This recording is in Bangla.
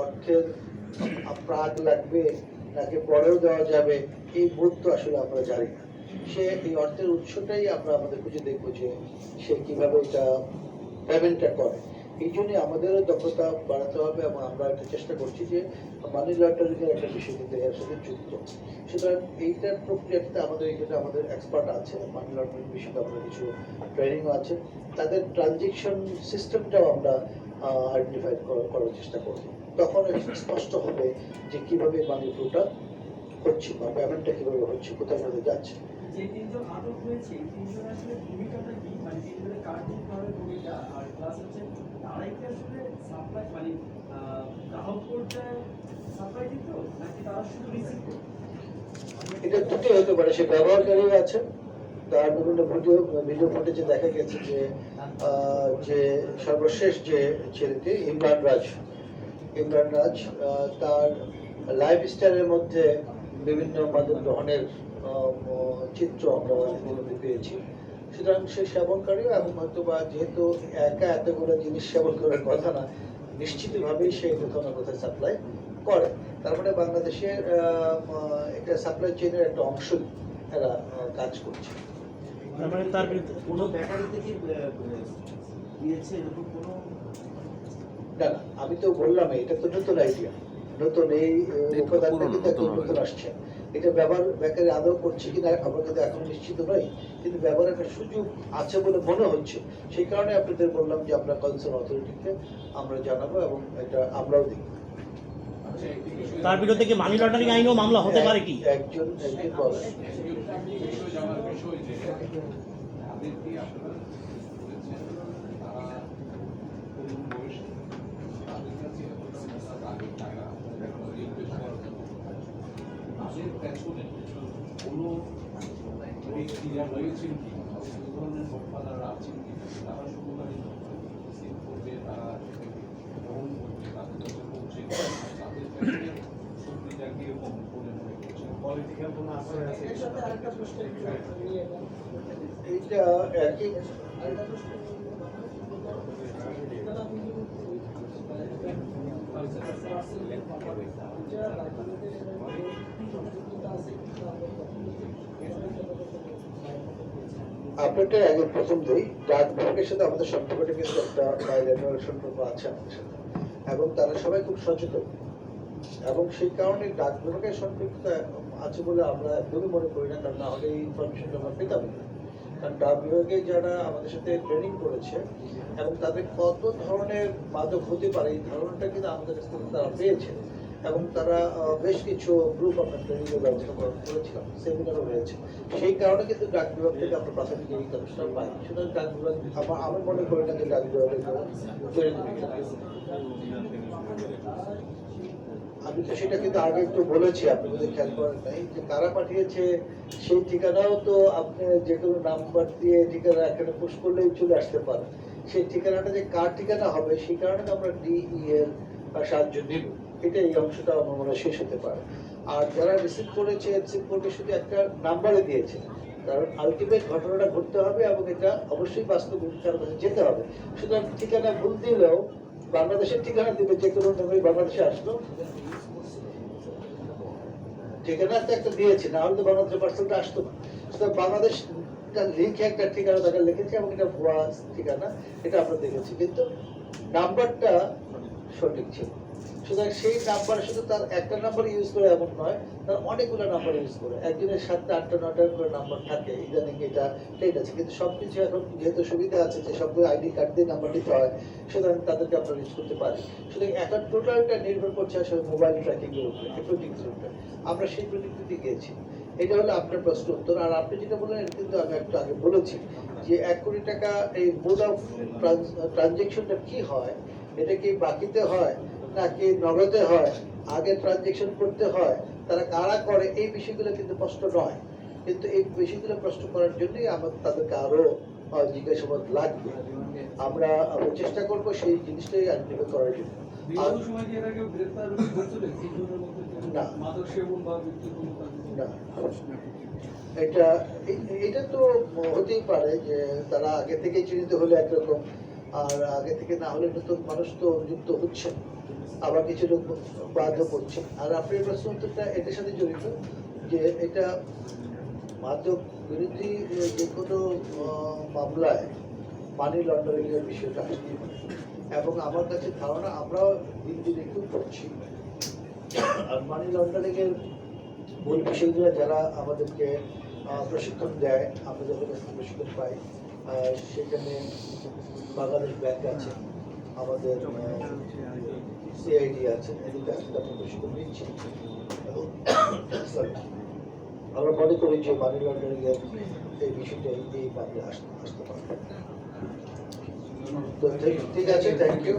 অর্থের প্রাগ লাগবে নাকি পরেও দেওয়া যাবে, এই বোধ তো আসলে আমরা জানি না। সে এই অর্থের উৎসটাই আমরা আমাদের খুঁজে দেখব যে সে কীভাবে এটা পেমেন্টটা করে। এই জন্য আমাদেরও দক্ষতা বাড়াতে হবে এবং আমরা একটা চেষ্টা করছি যে মানি লন্ডারিং এর একটা বিষয় কিন্তু এর সাথে যুক্ত। সুতরাং এইটার প্রক্রিয়াতে আমাদের এখানে আমাদের এক্সপার্ট আছে মানি লন্ডারিং বিষয়ে আমাদের কিছু ট্রেনিংও আছে। তাদের ট্রানজেকশন সিস্টেমটাও আমরা আইডেন্টিফাই করার চেষ্টা করব। তখন স্পষ্ট হবে যে কীভাবে মানি ফ্লোটা হচ্ছে বা পেমেন্টটা কীভাবে হচ্ছে কোথায় কোথায় যাচ্ছে। যে তিনজন আটক হয়েছে তিনজন আসলে ভূমিকাটা কি? মানে তিনজনের কার্যকর ভাবে ভূমিকা? আর প্লাস হচ্ছে তারাই কি আসলে সাপ্লাই মানে গ্রাহক পর্যায়ে সাপ্লাই দিত নাকি তারা শুধু রিসিভ এটা দুটোই হতে পারে সে ব্যবহারকারীও আছে তার বিভিন্ন ভিডিও ভিডিও ফুটেজে দেখা গেছে যে আহ, যে সর্বশেষ যে ছেলেটি ইমরান রাজ ইমরান রাজ তার লাইফ স্টাইলের মধ্যে বিভিন্ন মাদক গ্রহণের চিত্র আমরা ইতিমধ্যে পেয়েছি। সুতরাং সে সেবনকারীও এবং হয়তো বা যেহেতু একা এতগুলো জিনিস সেবন করার কথা না, নিশ্চিতভাবেই সে কোথাও না কোথাও সাপ্লাই করে। তার মানে বাংলাদেশের একটা সাপ্লাই চেইনের একটা অংশ এরা কাজ করছে। তার মানে বিরুদ্ধে কোনো ব্যাটারিতে কি দিয়েছে এরকম কোনো? না না আমি তো বললাম এটা তো নতুন আইডিয়া নতুন এই উপাদানটা কিন্তু একদম নতুন আসছে। এটা ব্যবহার বেকারি আদৌ করছে কিনা আমরা কিন্তু এখন নিশ্চিত নই কিন্তু ব্যবহারের একটা সুযোগ আছে বলে মনে হচ্ছে। সেই কারণে আপনাদের বললাম যে আমরা কনসার্ন অথরিটিকে আমরা জানাব এবং এটা আমরাও দেখব। তার বিরুদ্ধে কি মানি লন্ডারিং আইনও মামলা হতে পারে কি? একজন একজন বলেন বিষয় জানার বিষয় যে তাদের কি আপনারা বলেছেন তারা কোন বয়সে তাদের কাছে আগের টাকা ইনভেস্ট করার তাদের পেছনে কোনো ব্যক্তিরা রয়েছেন কি এই ধরনের বক্তারা আছেন কি তারা শুধুমাত্র রিসিভ করবে তারা গ্রহণ করবে তাদের কাছে পৌঁছে তাদের কাছে সত্যিটা কীরকম মনে করছেন পলিটিক্যাল কোনো আশ্রয় আছে এইটা একই আপনারটা আগে প্রথম দিই, ডাক বিভাগের সাথে আমাদের সম্পর্কটা কিন্তু একটা বাইলেটারাল সম্পর্ক আছে আমাদের সাথে। এবং তারা সবাই খুব সচেতন। এবং সেই কারণে ডাক বিভাগের সম্পৃক্ততা আছে বলে আমরা একদমই মনে করি না, কারণ হলে এই ইনফরমেশনটা আমরা পেতাম না। ডাক বিভাগে যারা আমাদের সাথে ট্রেনিং করেছে এবং তাদের কত ধরনের মাদক হতে পারে, এই ধারণাটা কিন্তু আমাদের কাছ থেকে তারা পেয়েছে এবং তারা বেশ কিছু গ্রুপ আমরা ট্রেনিং এর ব্যবস্থা করা- করেছিলাম সেমিনারও হয়েছে সেই কারণে কিন্তু ডাক বিভাগ থেকে আমরা প্রাথমিক এই কাজটা পাই সুতরাং ডাক বিভাগ আমার আমি মনে করি না যে ডাক বিভাগের আছে। আমি তো সেটা কিন্তু আগে একটু বলেছি, আপনি যদি খেয়াল করেন নাই যে কারা পাঠিয়েছে সেই ঠিকানাও তো আপনি যে কোনো নাম্বার দিয়ে ঠিকানা এখানে পুশ করলেই চলে আসতে পারে। সেই ঠিকানাটা যে কার ঠিকানা হবে, সেই কারণে তো আমরা ডিই এর সাহায্য নিব। এটা এই অংশটা আমার মনে শেষ হতে পারে। আর যারা রিসিভ করেছে রিসিভ করবে শুধু একটা নাম্বারে দিয়েছে, কারণ আলটিমেট ঘটনাটা ঘটতে হবে এবং এটা অবশ্যই বাস্তব কারও কাছে যেতে হবে। সুতরাং ঠিকানা ভুল দিলেও বাংলাদেশের ঠিকানা দিবে, যে কোনো বাংলাদেশে আসলো ঠিকানা তো একটা দিয়েছে না হলে তো বাংলাদেশের পার্সেলটা আসতো না। সুতরাং বাংলাদেশ লিখে একটা ঠিকানা তাকে লিখেছে এবং এটা ভুয়া ঠিকানা, এটা আমরা দেখেছি। কিন্তু নাম্বারটা সঠিক ছিল। সুতরাং সেই নাম্বার শুধু তার একটা নাম্বার ইউজ করে এমন নয়, তার অনেকগুলো নাম্বার ইউজ করে। একজনের সাতটা, আটটা নটা করে নাম্বার থাকে, ইদানিং এটা ঠিক আছে। কিন্তু সবকিছু এখন যেহেতু সুবিধা আছে যে সবগুলো আইডি কার্ড দিয়ে নাম্বার দিতে হয়, সুতরাং তাদেরকে আমরা ইউজ করতে পারি সুতরাং এখন টোটালটা নির্ভর করছে আসলে মোবাইল ট্র্যাকিং এর উপরে প্রযুক্তির উপরে আমরা সেই প্রযুক্তিতে গিয়েছি। এটা হলো আপনার প্রশ্ন উত্তর। আর আপনি যেটা বললেন, এটা কিন্তু আমি একটু আগে বলেছি যে এক কোটি টাকা এই মোড অফ ট্রানজেকশনটা কি হয়, এটা কি বাকিতে হয়? নাকি নগদে হয়? আগে ট্রানজেকশন করতে হয় তারা কারা করে? এই বিষয়গুলো কিন্তু প্রশ্ন নয়। কিন্তু এই বিষয়গুলো প্রশ্ন করার জন্যই আমাদের তাদেরকে আরও জিজ্ঞাসাবাদ লাগবে। আমরা আমরা চেষ্টা করব সেই জিনিসটাই আইডেন্টিফাই করার জন্য। এটা এটা তো হতেই পারে যে তারা আগে থেকে চিহ্নিত হলে একরকম আর আগে থেকে না হলে নতুন মানুষ তো যুক্ত হচ্ছে আবার কিছু লোক বাধ্য করছে। আর আপনার প্রশ্ন উত্তরটা এটার সাথে জড়িত যে এটা মাদক বিরোধী যে কোনো মামলায় মানি লন্ডারিং এর বিষয়টা এবং আমার কাছে ধারণা আমরাও দিন দিন একটু করছি। আর মানি লন্ডারিং এর মূল বিষয়গুলো যারা আমাদেরকে প্রশিক্ষণ দেয়, আমরা যখন প্রশিক্ষণ পাই সেখানে বাংলাদেশ ব্যাংক আছে, আমাদের সিআইডি আছে এদের কাছ থেকে আমরা মনে করি যে মানি লন্ডারিং এর এই বিষয়টা এই মামলা আসতে আসতে পারে। তো ঠিক আছে থ্যাংক ইউ